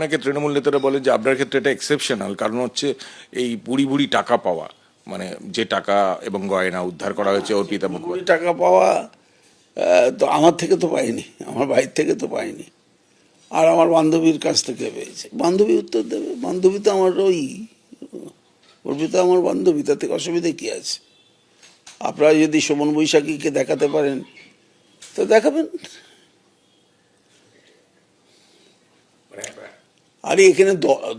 অনেকে তৃণমূল নেতারা বলেন যে আপনার ক্ষেত্রে এটা এক্সেপশনাল কারণ হচ্ছে এই বুড়ি বুড়ি টাকা পাওয়া মানে যে টাকা এবং গয়না উদ্ধার করা হয়েছে অর্পিতা মুখোপাধ্যায়। টাকা পাওয়া তো আমার থেকে তো পাইনি আমার ভাইয়ের থেকে তো পাইনি আর আমার বান্ধবীর কাছ থেকে পেয়েছে। বান্ধবী উত্তর দেবে বান্ধবী তো আমার ওই অর্পিতা আমার বান্ধবী তাতে অসুবিধা কী আছে? আপনারা যদি সুমন বৈশাখীকে দেখাতে পারেন তো দেখাবেন। আর এখানে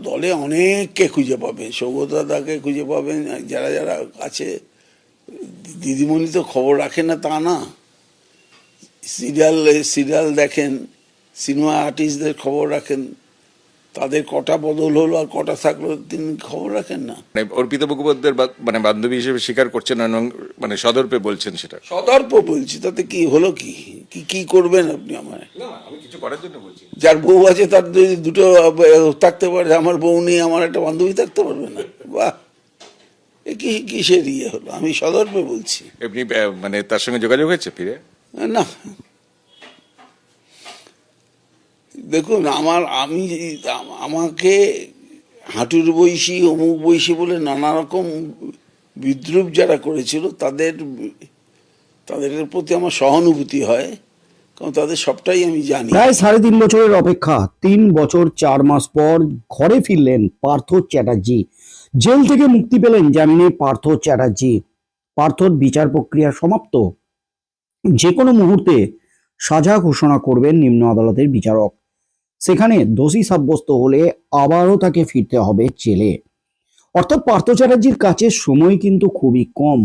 দলে অনেককে খুঁজে পাবেন সৌগতাদাকে খুঁজে পাবেন, যারা যারা আছে, দিদিমণি তো খবর রাখে না তা না। সিরিয়াল সিরিয়াল দেখেন, সিনেমা আর্টিস্টদের খবর রাখেন। তাদের কটা বদল হলো আর কটা থাকল তিনি খবর রাখেন না। মানে অর্পিতা মুখোপাধ্যায়ের মানে বান্ধবী হিসেবে স্বীকার করছেন এবং মানে সদর্পে বলছেন সেটা। সদর্প বলছি তাতে কি হলো কি? কি কি করবেন আপনি আমার আমি কিছু করার জন্য বলছি। যার বউ আছে তার যদি দুটো থাকতে পারে আমার বউ নেই আমার একটা বান্ধবী থাকতে পারবে না। বাহ! এ কি কিসের ইয়ে হলো? আমি সদর্পে বলছি। এমনি মানে তার সঙ্গে যোগাযোগ হয়েছে ফিরে? না দেখুন, আমার, আমি আমাকে হাঁটুর বৈশি অমুক বৈশি বলে নানা রকম বিদ্রুপ যারা করেছিল, তাদের তাদের প্রতি আমার সহানুভূতি হয়, কারণ তাদের সবটাই আমি জানি। প্রায় সাড়ে তিন বছরের অপেক্ষা, তিন বছর চার মাস পর ঘরে ফিরলেন পার্থ চ্যাটার্জি। জেল থেকে মুক্তি পেলেন জামিনে পার্থ চ্যাটার্জি। পার্থর বিচার প্রক্রিয়া সমাপ্ত। যে কোনো মুহূর্তে সাজা ঘোষণা করবেন নিম্ন আদালতের বিচারক। সেখানে দোষী সাব্যস্ত হলে আবারও তাকে ফিরতে হবে জেলে। অর্থাৎ পার্থ চ্যাটার্জির কাছে সময় কিন্তু খুবই কম।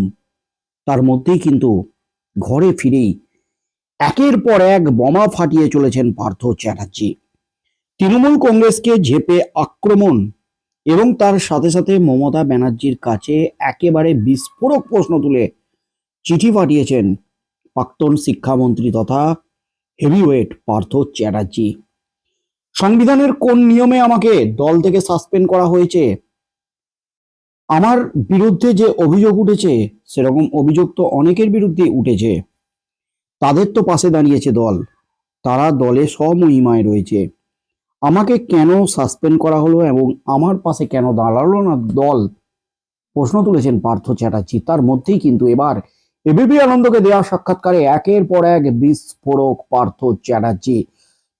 তার মধ্যেই কিন্তু ঘরে ফিরেই একের পর এক বোমা ফাটিয়ে চলেছেন পার্থ চ্যাটার্জি। তৃণমূল কংগ্রেসকে ঝেপে আক্রমণ এবং তার সাথে সাথে মমতা ব্যানার্জির কাছে একেবারে বিস্ফোরক প্রশ্ন তুলে চিঠি পাঠিয়েছেন প্রাক্তন শিক্ষামন্ত্রী তথা হেভিওয়েট পার্থ চ্যাটার্জি। সংবিধানের কোন নিয়মে আমাকে দল থেকে সাসপেন্ড করা হয়েছে? আমার বিরুদ্ধে যে অভিযোগ উঠেছে, সেরকম অভিযোগ তো অনেকের বিরুদ্ধে উঠেছে। তাদের তো পাশে দাঁড়িয়েছে দল। তারা দলে স্বমহিমায় রয়েছে। আমাকে কেন সাসপেন্ড করা হলো এবং আমার পাশে কেন দাঁড়াল না দল? প্রশ্ন তুলেছেন পার্থ চ্যাটার্জি। তার মধ্যেই কিন্তু এবার এবিপি আনন্দকে দেওয়া সাক্ষাৎকারে একের পর এক বিস্ফোরক পার্থ চ্যাটার্জি।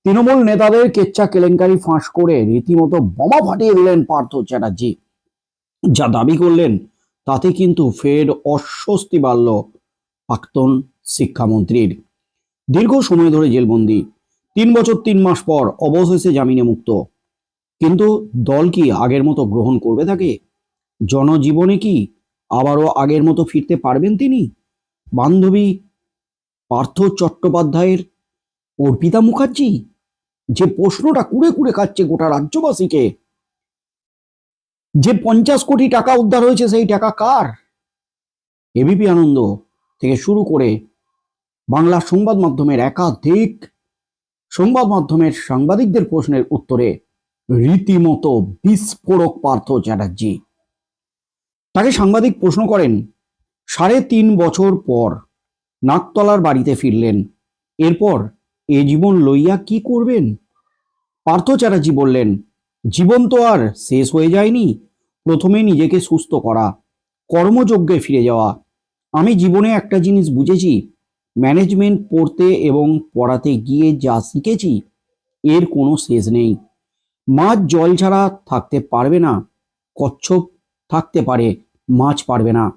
তৃণমূল নেতাদের কেচ্চা কেলেঙ্কারি ফাঁস করে রীতিমতো বোমা ফাটিয়ে দিলেন পার্থ চ্যাটার্জি। যা দাবি করলেন, তাতে কিন্তু ফের অস্বস্তি বাড়ল প্রাক্তন শিক্ষামন্ত্রীর। দীর্ঘ সময় ধরে জেলবন্দি, তিন বছর তিন মাস পর অবশেষে জামিনে মুক্ত। কিন্তু দল কি আগের মতো গ্রহণ করবে তাকে? জনজীবনে কি আবারও আগের মতো ফিরতে পারবেন তিনি? বান্ধবী পার্থ চট্টোপাধ্যায়ের অর্পিতা মুখার্জি? যে প্রশ্নটা কুড়ে কুড়ে খাচ্ছে গোটা রাজ্যবাসীকে, যে পঞ্চাশ কোটি টাকা উদ্ধার হয়েছে সেই টাকা কার? এবিপি আনন্দ থেকে শুরু করে বাংলা সংবাদ মাধ্যমের একাধিক সংবাদ মাধ্যমের সাংবাদিকদের প্রশ্নের উত্তরে রীতিমতো বিস্ফোরক পার্থ চ্যাটার্জি। তাকে সাংবাদিক প্রশ্ন করেন, সাড়ে তিন বছর পর নাকতলার বাড়িতে ফিরলেন, এরপর এ জীবন লইয়া কি করবেন? পার্থ চ্যাটার্জি বললেন জীবন তো আর শেষ হয়ে যায়নি। প্রথমে নিজেকে সুস্থ করা, কর্মযজ্ঞে ফিরে যাওয়া। আমি জীবনে একটা জিনিস বুঝেছি, ম্যানেজমেন্ট পড়তে এবং পড়াতে গিয়ে যা শিখেছি, এর কোনো শেষ নেই। মাছ জল ছাড়া থাকতে পারবে না, কচ্ছপ থাকতে পারে, মাছ পারবে না।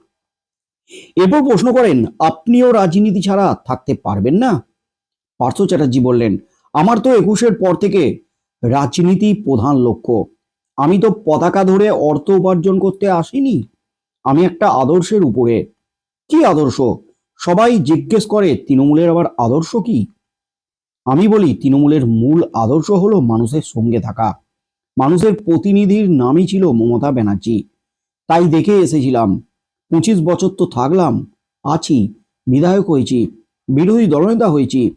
এরপর প্রশ্ন করেন, আপনিও রাজনীতি ছাড়া থাকতে পারবেন না? পার্থ চ্যাটার্জি বললেন, আমার তো একুশের পর থেকে রাজনীতি প্রধান লক্ষ্য। আমি তো পতাকা ধরে অর্থ উপার্জন করতে আসিনি। আমি একটা আদর্শের উপরে। কি আদর্শ? সবাই জিজ্ঞেস করে, তৃণমূলের আবার আদর্শ কি? আমি বলি, তৃণমূলের মূল আদর্শ হলো মানুষের সঙ্গে থাকা। মানুষের প্রতিনিধির নামই ছিল মমতা ব্যানার্জি। তাই দেখে এসেছিলাম। পঁচিশ বছর তো থাকলাম। আছি, বিধায়ক হয়েছি, বিরোধী দলনেতা হয়েছি।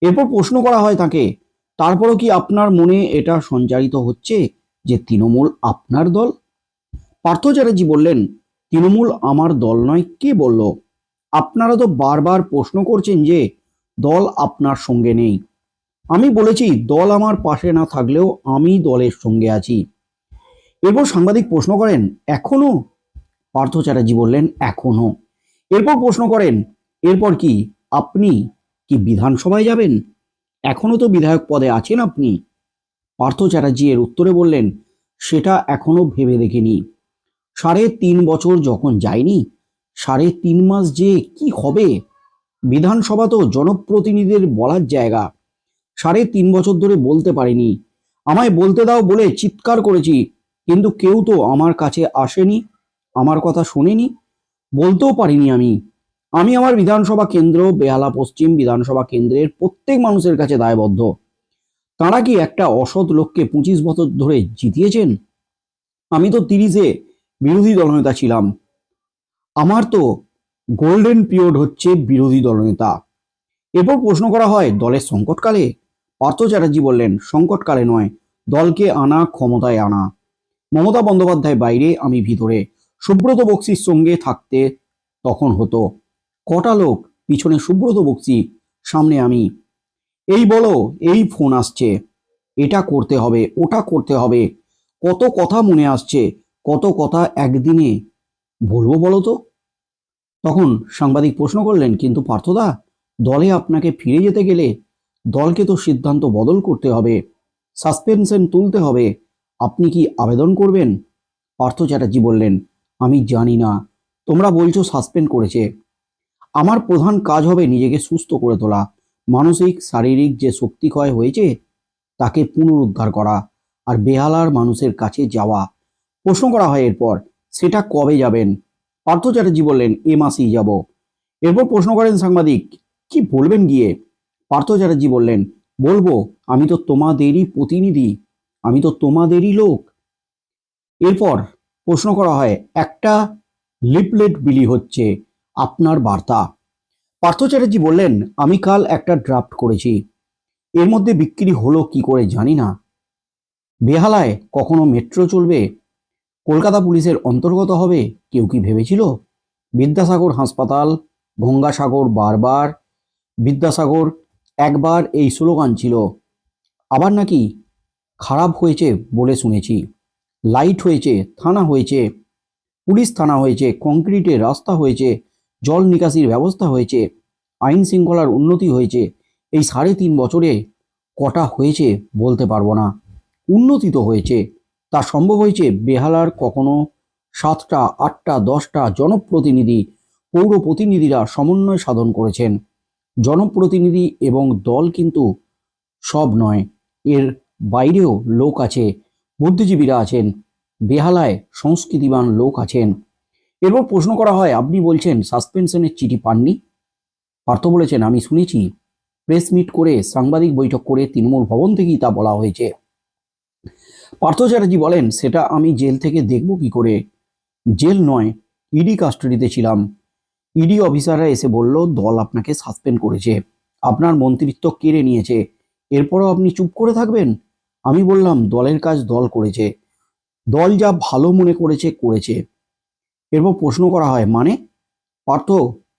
এরপর প্রশ্ন করা হয় তাকে তারপরও কি আপনার মনে এটা সঞ্চারিত হচ্ছে যে তৃণমূল আপনার দল? পার্থ চ্যাটার্জি বললেন, তৃণমূল আমার দল নয়, কে বলল? আপনারা তো বারবার প্রশ্ন করছেন যে দল আপনার সঙ্গে নেই। আমি বলেছি, দল আমার পাশে না থাকলেও আমি দলের সঙ্গে আছি। এরপর সাংবাদিক প্রশ্ন করেন, এখনও? পার্থ চ্যাটার্জি বললেন, এখনও। এরপর প্রশ্ন করেন, এরপর কি, আপনি কি বিধানসভায় যাবেন? এখনও তো বিধায়ক পদে আছেন আপনি। পার্থ চ্যাটার্জি এর উত্তরে বললেন, সেটা এখনও ভেবে দেখিনি। সাড়ে তিন বছর যখন যায়নি, সাড়ে তিন মাস যে কি হবে? বিধানসভা তো জনপ্রতিনিধিদের বলার জায়গা। সাড়ে তিন বছর ধরে বলতে পারিনি। আমায় বলতে দাও বলে চিৎকার করেছি, কিন্তু কেউ তো আমার কাছে আসেনি, আমার কথা শোনেনি, বলতেও পারিনি আমি। আমি আমার বিধানসভা কেন্দ্র, বেহালা পশ্চিম বিধানসভা কেন্দ্রের প্রত্যেক মানুষের কাছে দায়বদ্ধ। তাঁরা কি একটা অসৎ লোককে পঁচিশ বছর ধরে জিতিয়েছেন? আমি তো তিরিশে বিরোধী দলনেতা ছিলাম। আমার তো গোল্ডেন পিরিয়ড হচ্ছে বিরোধী দলনেতা। এরপর প্রশ্ন করা হয়, দলের সংকটকালে? পার্থ চ্যাটার্জি বললেন, সংকটকালে নয়, দলকে আনা, ক্ষমতায় আনা। মমতা বন্দ্যোপাধ্যায় বাইরে, আমি ভিতরে। সুব্রত বক্সির সঙ্গে থাকতে তখন হতো। কটা লোক পিছনে সুব্রত বক্সি, সামনে আমি। এই বলো, এই ফোন আসছে। এটা করতে হবে, ওটা করতে হবে। কত কথা মনে আসছে, কত কথা একদিনে। বলব বলো তো? তখন সাংবাদিক প্রশ্ন করলেন, কিন্তু পার্থদা, দলে আপনাকে ফিরে যেতে গেলে দলকে তো সিদ্ধান্ত বদল করতে হবে, সাসপেনশন তুলতে হবে। আপনি কি আবেদন করবেন? পার্থ চ্যাটার্জি বললেন, আমি জানি না। তোমরা বলছো সাসপেন্ড করেছে। আমার প্রধান কাজ হবে নিজেকে সুস্থ করে তোলা। মানসিক, শারীরিক যে শক্তি ক্ষয় হয়েছে, তাকে পুনরুদ্ধার করা আর বেহালার মানুষের কাছে যাওয়া। প্রশ্ন করা হয় এরপর, সেটা কবে যাবেন? পার্থ চ্যাটার্জি বললেন, এ মাসেই যাব। এরপর প্রশ্ন করেন সাংবাদিক, কি বলবেন গিয়ে? পার্থ চ্যাটার্জি বললেন, বলব, আমি তো তোমাদেরই প্রতিনিধি, আমি তো তোমাদেরই লোক। এরপর প্রশ্ন করা হয়, একটা লিপলেট বিলি হচ্ছে আপনার বার্তা। পার্থ চ্যাটার্জি বললেন, আমি কাল একটা ড্রাফট করেছি। এর মধ্যে বিক্রি হলো কি করে জানি না। বেহালায় কখনো মেট্রো চলবে? কলকাতা পুলিশের অন্তর্গত হবে? কেউ কি ভেবেছিল? বিদ্যাসাগর হাসপাতাল, গঙ্গাসাগর বারবার, বিদ্যাসাগর একবার এই স্লোগান ছিল। আবার নাকি খারাপ হয়েছে বলে শুনেছি। লাইট হয়েছে, থানা হয়েছে, পুলিশ থানা হয়েছে, কংক্রিটের রাস্তা হয়েছে জল নিকাশির ব্যবস্থা হয়েছে, আইন শৃঙ্খলার উন্নতি হয়েছে, এই সাড়ে তিন বছরে কটা হয়েছে বলতে পারব না। উন্নতি তো হয়েছে, তা সম্ভব হয়েছে বেহালার কখনো সাতটা, আটটা, দশটা জনপ্রতিনিধি, পৌর প্রতিনিধিরা সমন্বয় সাধন করেছেন। জনপ্রতিনিধি এবং দল কিন্তু সব নয়, এর বাইরেও লোক আছে, বুদ্ধিজীবীরা আছেন, বেহালায় সংস্কৃতিবান লোক আছেন। এরপর প্রশ্ন করা হয়, আপনি বলছেন সাসপেনশনের চিঠি পাননি? পার্থ বলেছেন, আমি শুনেছি। প্রেস মিট করে সাংবাদিক বৈঠক করে তৃণমূল ভবন থেকেই তা বলা হয়েছে। পার্থ চ্যাটার্জি বলেন, সেটা আমি জেল থেকে দেখব কি করে? জেল নয়, ইডি কাস্টডিতে ছিলাম। ইডি অফিসাররা এসে বলল, দল আপনাকে সাসপেন্ড করেছে। আপনার মন্ত্রিত্ব কেড়ে নিয়েছে। এরপরও আপনি চুপ করে থাকবেন? আমি বললাম, দলের কাজ দল করেছে। দল যা ভালো মনে করেছে করেছে। এরপর প্রশ্ন করা হয় মানে? পার্থ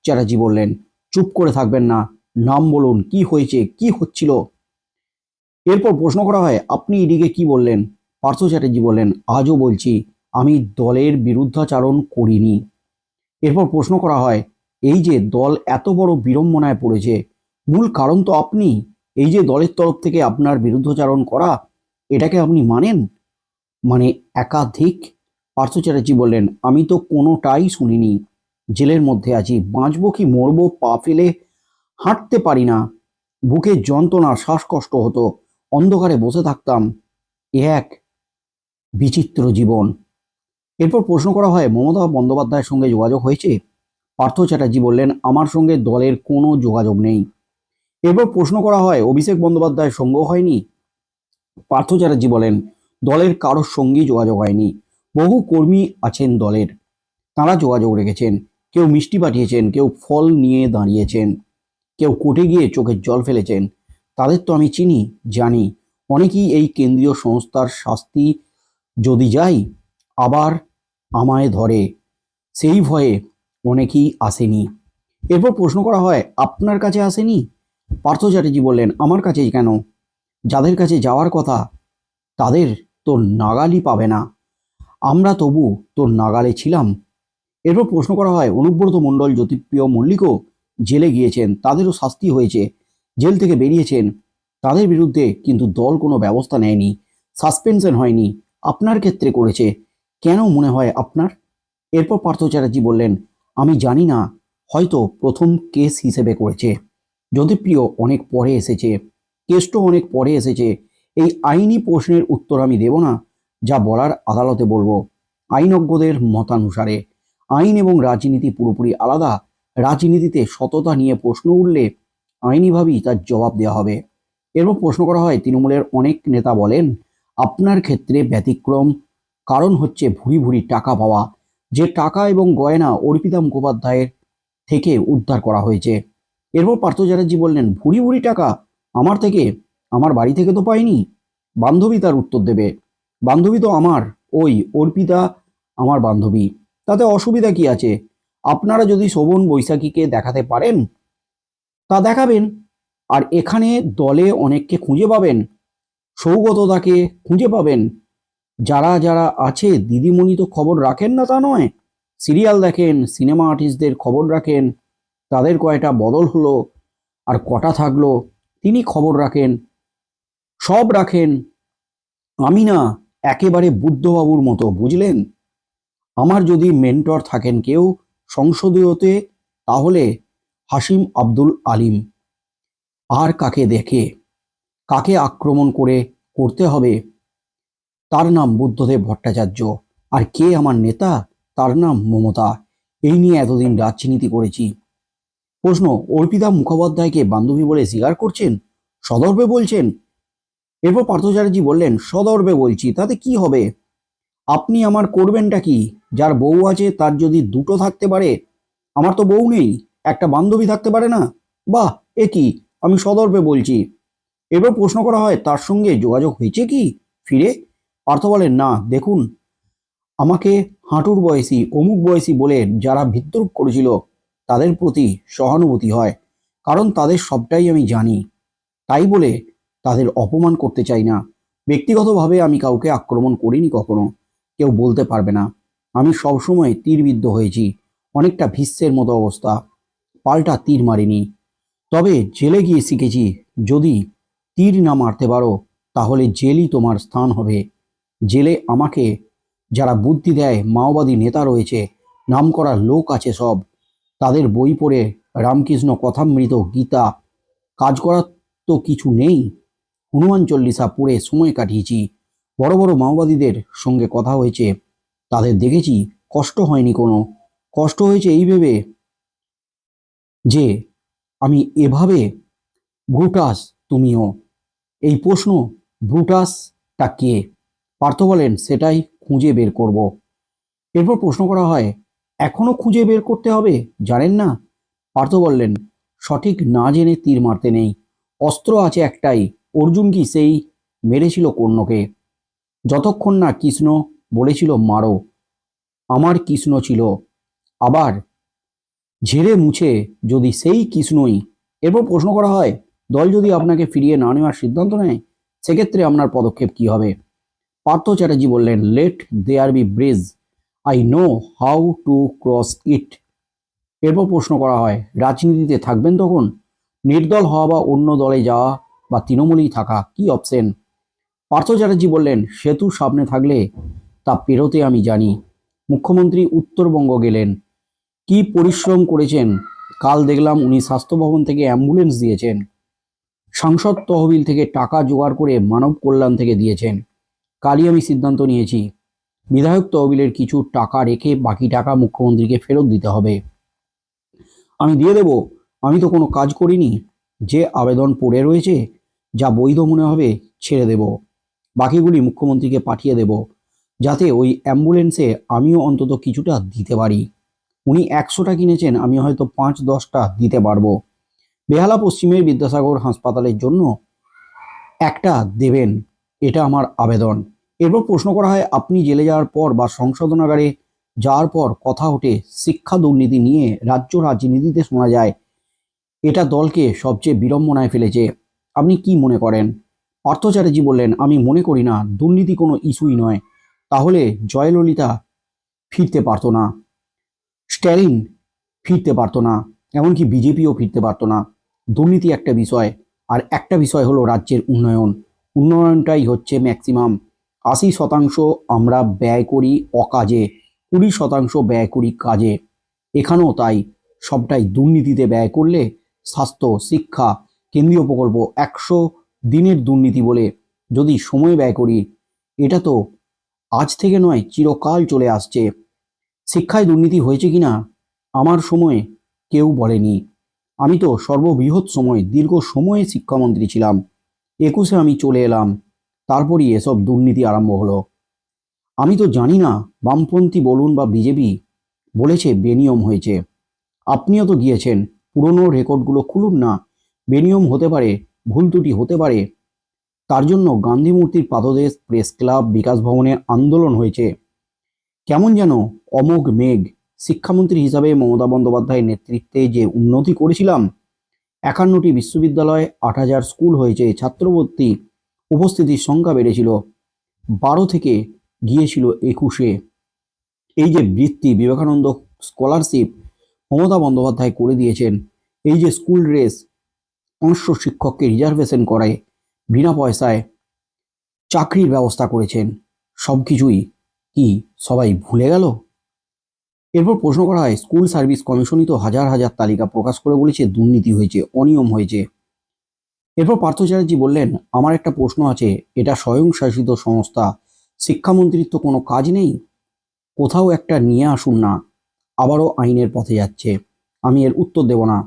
চ্যাটার্জি বললেন, চুপ করে থাকবেন না, নাম বলুন, কি হয়েছে, কি হচ্ছিল? এরপর প্রশ্ন করা হয়, আপনি ইডিকে কি বললেন? পার্থ চ্যাটার্জি বললেন, আজও বলছি, আমি দলের বিরুদ্ধাচারণ করিনি। এরপর প্রশ্ন করা হয়, এই যে দল এত বড় বিড়ম্বনায় পড়েছে, মূল কারণ তো আপনি, এই যে দলের তরফ থেকে আপনার বিরুদ্ধাচারণ করা, এটাকে আপনি মানেন? মানে একাধিক পার্থ চ্যাটার্জি বললেন, আমি তো কোনোটাই শুনিনি। জেলের মধ্যে আছি। বাঁচবো কি মরবো পা ফেলে হাঁটতে পারি না। বুকে যন্ত্রণা শ্বাসকষ্ট হতো। অন্ধকারে বসে থাকতাম। এ এক বিচিত্র জীবন। এরপর প্রশ্ন করা হয়, মমতা বন্দ্যোপাধ্যায়ের সঙ্গে যোগাযোগ হয়েছে? পার্থ চ্যাটার্জি বললেন, আমার সঙ্গে দলের কোনো যোগাযোগ নেই। এরপর প্রশ্ন করা হয়, অভিষেক বন্দ্যোপাধ্যায়ের সঙ্গেও হয়নি? পার্থ চ্যাটার্জি বলেন, দলের কারোর সঙ্গেই যোগাযোগ হয়নি। বহু কর্মী আছেন দলের। তারা যোগাযোগ রেখেছেন, কেউ মিষ্টি পাঠিয়েছেন, কেউ ফল নিয়ে দাঁড়িয়েছেন, কেউ কোটে গিয়ে চোখের জল ফেলেছেন। তাদের তো আমি চিনি, জানি। অনেকেই এই কেন্দ্রীয় সংস্থার শাস্তি যদি যাই, আবার আমায় ধরে। সেই ভয়ে অনেকেই আসেনি। এরপর প্রশ্ন করা হয়, আপনার কাছে আসেনি? পার্থ চ্যাটার্জি বললেন, আমার কাছে কেন? যাদের কাছে যাওয়ার কথা, তাদের তো নাগালই পাবে না। আমরা তবু তোর নাগালে ছিলাম। এরপর প্রশ্ন করা হয়, অনুব্রত মণ্ডল, জ্যোতিপ্রিয় মল্লিকও জেলে গিয়েছেন, তাদেরও শাস্তি হয়েছে, জেল থেকে বেরিয়েছেন, তাদের বিরুদ্ধে কিন্তু দল কোনো ব্যবস্থা নেয়নি, সাসপেনশন হয়নি, আপনার ক্ষেত্রে করেছে, কেন মনে হয় আপনার? এরপর পার্থ চ্যাটার্জি বললেন, আমি জানি না, হয়তো প্রথম কেস হিসেবে করেছে। জ্যোতিপ্রিয় অনেক পরে এসেছে কেসটাও অনেক পরে এসেছে, এই আইনি প্রশ্নের উত্তর আমি দেব না যা বলার আদালতে বলব। আইনজ্ঞদের মতানুসারে আইন এবং রাজনীতি পুরোপুরি আলাদা। রাজনীতিতে সততা নিয়ে প্রশ্ন উঠলে আইনিভাবেই তার জবাব দেওয়া হবে। এরপর প্রশ্ন করা হয়, তৃণমূলের অনেক নেতা বলেন, আপনার ক্ষেত্রে ব্যতিক্রম কারণ হচ্ছে ভুরি ভুরি টাকা পাওয়া। যে টাকা এবং গয়না অর্পিতা মুখোপাধ্যায়ের থেকে উদ্ধার করা হয়েছে। এরপর পার্থ চ্যাটার্জি বললেন, ভুরি ভুরি টাকা? আমার থেকে? আমার বাড়ি থেকে তো পাইনি? বান্ধবী তার উত্তর দেবে। বান্ধবী তো আমার, ওই অর্পিতা আমার বান্ধবী। তাতে অসুবিধা কি আছে? আপনারা যদি শোভন বৈশাখীকে দেখাতে পারেন, তা দেখাবেন। আর এখানে দলে অনেককে খুঁজে পাবেন, সৌগতদাকে খুঁজে পাবেন। যারা যারা আছে, দিদিমণি তো খবর রাখেন না তা নয়। সিরিয়াল দেখেন, সিনেমা আর্টিস্টদের খবর রাখেন, তাদের কয়টা বদল হলো আর কটা থাকল, তিনি খবর রাখেন, সব রাখেন। আমি না একেবারে বুদ্ধবাবুর মতো, বুঝলেন? আমার যদি মেন্টর থাকেন কেউ সংসদীয়তে, তাহলে হাসিম আব্দুল আলিম। আর কাকে দেখে? কাকে আক্রমণ করে করতে হবে? তার নাম বুদ্ধদেব ভট্টাচার্য। আর কে আমার নেতা? তার নাম মমতা। এই নিয়ে এতদিন রাজনীতি করেছি। প্রশ্ন, অর্পিতা মুখোপাধ্যায়কে বান্ধবী বলে স্বীকার করছেন? সদর্পে বলছেন এরপর পার্থ চ্যাটার্জি বললেন সদর্বে বলছি, তাতে কি হবে? আপনি আমার করবেনটা কি? যার বউ আছে, তার যদি দুটো থাকতে পারে, আমার তো বউ নেই, একটা বান্ধবী থাকতে পারে না? বাহ, এ কি? আমি সদর্পে বলছি। এবার প্রশ্ন করা হয়, তার সঙ্গে যোগাযোগ হয়েছে কি ফিরে? পার্থ বলেন, না, দেখুন, আমাকে হাঁটুর বয়সী, অমুক বয়সী বলে যারা বিদ্রুপ করেছিল, তাদের প্রতি সহানুভূতি হয়, কারণ তাদের সবটাই আমি জানি। তাই বলে তাদের অপমান করতে চাই না। ব্যক্তিগতভাবে আমি কাউকে আক্রমণ করিনি কখনো। কেউ বলতে পারবে না। আমি সবসময় তীরবিদ্ধ হয়েছি। অনেকটা ভীষ্মের মতো অবস্থা। পাল্টা তীর মারিনি। তবে জেলে গিয়ে শিখেছি, যদি তীর না মারতে পারো, তাহলে জেলই তোমার স্থান হবে। জেলে আমাকে যারা বুদ্ধি দেয়, মাওবাদী নেতা রয়েছে নাম করা লোক আছে সব। তাদের বই পড়ে রামকৃষ্ণ কথামৃত গীতা। কাজ করার তো কিছু নেই। হনুমান চল্লিশা পড়ে সময় কাটিয়েছি। বড় বড় মাওবাদীদের সঙ্গে কথা হয়েছে। তাদের দেখেছি কষ্ট হয়নি কোনো। কষ্ট হয়েছে এই ভেবে যে আমি এভাবে, ব্রুটাস, তুমিও? এই প্রশ্ন, ব্রুটাসটা কে? পার্থ বলেন, সেটাই খুঁজে বের করব। এরপর প্রশ্ন করা হয়, এখনও খুঁজে বের করতে হবে? জানেন না? পার্থ বললেন, সঠিক না জেনে তীর মারতে নেই। অস্ত্র আছে একটাই অর্জুন কি সেই মেরেছিল কর্ণকে যতক্ষণ না কৃষ্ণ বলেছিল, মারো, আমার কৃষ্ণ ছিল। আবার ঝেড়ে মুছে যদি সেই কৃষ্ণই, এরপর প্রশ্ন করা হয়, দল যদি আপনাকে ফিরিয়ে না নেওয়ার সিদ্ধান্ত নেয়, সেক্ষেত্রে আপনার পদক্ষেপ কি হবে? পার্থ চ্যাটার্জি বললেন let there be bridge I know how to cross it এরপর প্রশ্ন করা হয়, রাজনীতিতে থাকবেন তখন? নির্দল হওয়া বা অন্য দলে যাওয়া বা তৃণমূলেই থাকা, কি অপশন পার্থ চ্যাটার্জি বললেন, সেতু সামনে থাকলে তা পেরোতে আমি জানি। মুখ্যমন্ত্রী উত্তরবঙ্গ গেলেন। কি পরিশ্রম করেছেন? কাল দেখলাম উনি স্বাস্থ্য ভবন থেকে অ্যাম্বুলেন্স দিয়েছেন। সাংসদ তহবিল থেকে টাকা জোগাড় করে মানব কল্যাণ থেকে দিয়েছেন। কালই আমি সিদ্ধান্ত নিয়েছি। বিধায়ক তহবিলের কিছু টাকা রেখে বাকি টাকা মুখ্যমন্ত্রীকে ফেরত দিতে হবে। আমি দিয়ে দেব, আমি তো কোনো কাজ করিনি। যে আবেদন পড়ে রয়েছে যা বৈধ মনে হবে ছেড়ে দেব। বাকিগুলি মুখ্যমন্ত্রীকে পাঠিয়ে দেব, যাতে ওই অ্যাম্বুলেন্সে আমিও অন্তত কিছুটা দিতে পারি। উনি একশোটা কিনেছেন, আমি হয়তো পাঁচ দশটা দিতে পারব। বেহালা পশ্চিমের বিদ্যাসাগর হাসপাতালের জন্য একটা দেবেন, এটা আমার আবেদন। এরপর প্রশ্ন করা হয়, আপনি জেলে যাওয়ার পর বা সংশোধনাগারে যাওয়ার পর কথা ওঠে, শিক্ষা দুর্নীতি নিয়ে রাজ্য রাজনীতিতে শোনা যায়, এটা দলকে সবচেয়ে বিড়ম্বনায় ফেলেছে। আপনি কি মনে করেন? পার্থ চ্যাটার্জি বললেন, আমি মনে করি না, দুর্নীতি কোনো ইস্যুই নয়। তাহলে জয়ললিতা ফিরতে পারতো না। স্ট্যালিন ফিরতে পারতো না, এমনকি বিজেপিও ফিরতে পারতো না। দুর্নীতি একটা বিষয়, আর একটা বিষয় হলো রাজ্যের উন্নয়ন। উন্নয়নটাই হচ্ছে ম্যাক্সিমাম। আশি শতাংশ আমরা ব্যয় করি অকাজে, কুড়ি শতাংশ ব্যয় করি কাজে। এখানেও তাই, সবটাই দুর্নীতিতে ব্যয় করলে স্বাস্থ্য, শিক্ষা কেন্দ্রীয় প্রকল্প একশো দিনের দুর্নীতি বলে যদি সময় ব্যয় করি, এটা তো আজ থেকে নয়, চিরকাল চলে আসছে। শিক্ষায় দুর্নীতি হয়েছে কিনা, আমার সময়ে কেউ বলেনি। আমি তো সর্ববৃহৎ সময়, দীর্ঘ সময়ে শিক্ষামন্ত্রী ছিলাম। একুশে আমি চলে এলাম, তারপরই এসব দুর্নীতি আরম্ভ হলো। আমি তো জানি না, বামপন্থী বলুন বা বিজেপি বলেছে বেনিয়ম হয়েছে। আপনিও তো গিয়েছেন, পুরনো রেকর্ডগুলো খুলুন না। বেনিয়ম হতে পারে, ভুল ত্রুটি হতে পারে। তার জন্য গান্ধী মূর্তির পাদদেশ, প্রেস ক্লাব, বিকাশ ভবনে আন্দোলন হয়েছে। কেমন যেন অমোঘ মেঘ, শিক্ষামন্ত্রী হিসাবে মমতা বন্দ্যোপাধ্যায়ের নেতৃত্বে যে উন্নতি করেছিলাম, একান্নটি বিশ্ববিদ্যালয় আট হাজার স্কুল হয়েছে ছাত্রভর্তি উপস্থিতির সংখ্যা বেড়েছিল, বারো থেকে গিয়েছিল একুশে। এই যে বৃত্তি বিবেকানন্দ স্কলারশিপ মমতা বন্দ্যোপাধ্যায় করে দিয়েছেন, এই যে স্কুল ড্রেস পাঁচশো শিক্ষককে রিজার্ভেশন করায়, বিনা পয়সায় চাকরির ব্যবস্থা করেছেন। সব কিছুই কি সবাই ভুলে গেল? এরপর প্রশ্ন করা হয়, স্কুল সার্ভিস কমিশনই তো হাজার হাজার তালিকা প্রকাশ করে বলেছে, দুর্নীতি হয়েছে, অনিয়ম হয়েছে। এরপর পার্থ চ্যাটার্জি বললেন, আমার একটা প্রশ্ন আছে, এটা স্বয়ংশাসিত সংস্থা, শিক্ষামন্ত্রীর তো কোনো কাজ নেই? কোথাও একটা নিয়ে আসুন না, আবারও আইনের পথে যাচ্ছে। আমি এর উত্তর দেব না।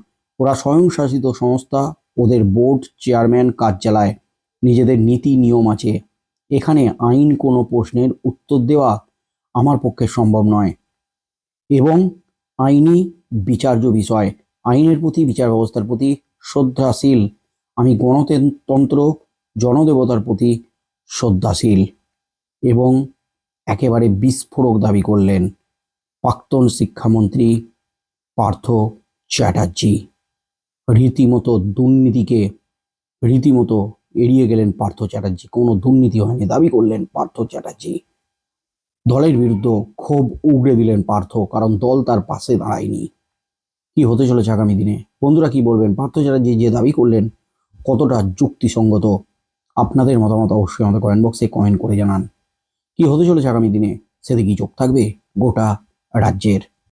ওরা স্বয়ংশাসিত সংস্থা ওদের বোর্ড চেয়ারম্যান কাজ চালায়। নিজেদের নীতি নিয়ম আছে। এখানে আইন কোনো প্রশ্নের উত্তর দেওয়া আমার পক্ষে সম্ভব নয়। এবং আইনি বিচার্য বিষয়, আইনের প্রতি বিচার ব্যবস্থার প্রতি শ্রদ্ধাশীল, আমি গণতন্ত্র, জনদেবতার প্রতি শ্রদ্ধাশীল এবং একেবারে বিস্ফোরক দাবি করলেন প্রাক্তন শিক্ষামন্ত্রী পার্থ চ্যাটার্জি। রীতিমতো দুর্নীতিকে রীতিমতো এড়িয়ে গেলেন পার্থ চ্যাটার্জি। কোনো দুর্নীতি হয়নি, দাবি করলেন পার্থ চ্যাটার্জি। দলের বিরুদ্ধে ক্ষোভ উগড়ে দিলেন পার্থ, কারণ দল তার পাশে দাঁড়ায়নি। কি হতে চলেছে আগামী দিনে? বন্ধুরা কি বলবেন? পার্থ চ্যাটার্জি যে দাবি করলেন কতটা যুক্তিসঙ্গত? আপনাদের মতামত অবশ্যই আমাদের কমেন্ট বক্সে কমেন্ট করে জানান। কি হতে চলেছে আগামী দিনে? সেদিকেই চোখ থাকবে গোটা রাজ্যের